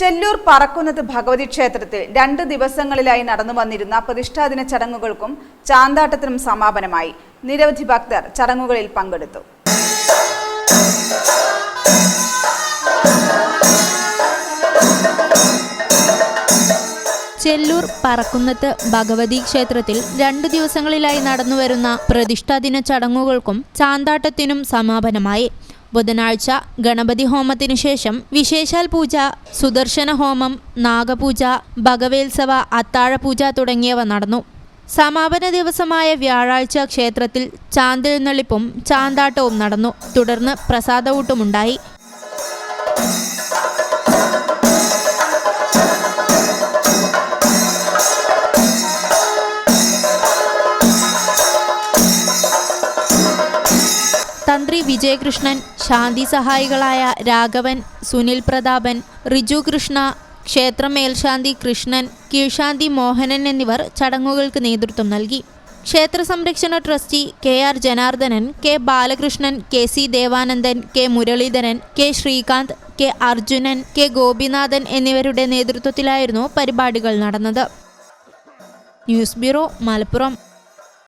ചെല്ലൂർ പറക്കുന്നത് ഭഗവതി ക്ഷേത്രത്തിൽ രണ്ട് ദിവസങ്ങളിലായി നടന്നു വന്നിരുന്ന പ്രതിഷ്ഠാദിന ചടങ്ങുകൾക്കും ചാന്താട്ടത്തിനും സമാപനമായി. നിരവധി ഭക്തർ ചടങ്ങുകളിൽ പങ്കെടുത്തു. ചെല്ലൂർ പറക്കുന്നത്ത് ഭഗവതി ക്ഷേത്രത്തിൽ രണ്ടു ദിവസങ്ങളിലായി നടന്നുവരുന്ന പ്രതിഷ്ഠാദിന ചടങ്ങുകൾക്കും ചാന്താട്ടത്തിനും സമാപനമായി. ബുധനാഴ്ച ഗണപതി ഹോമത്തിനു ശേഷം വിശേഷാൽ പൂജ സുദർശന ഹോമം നാഗപൂജ ഭഗവേത്സവ അത്താഴപൂജ തുടങ്ങിയവ നടന്നു. സമാപന ദിവസമായ വ്യാഴാഴ്ച ക്ഷേത്രത്തിൽ ചാന്തെഴുന്നള്ളിപ്പും ചാന്താട്ടവും നടന്നു. തുടർന്ന് പ്രസാദവൂട്ടുമുണ്ടായി. തന്ത്രി വിജയകൃഷ്ണൻ ശാന്തി സഹായികളായ രാഘവൻ സുനിൽ പ്രതാപൻ റിജു കൃഷ്ണ ക്ഷേത്ര മേൽശാന്തി കൃഷ്ണൻ കീഴ്ശാന്തി മോഹനൻ എന്നിവർ ചടങ്ങുകൾക്ക് നേതൃത്വം നൽകി. ക്ഷേത്ര സംരക്ഷണ trustee K R Janardhanan K Balakrishnan K C Devanandan K Muraleedharan K Srikanth K Arjunan K Gopinathan എന്നിവരുടെ നേതൃത്വത്തിലായിരുന്നു പരിപാടികൾ നടന്നത്. News bureau Malappuram.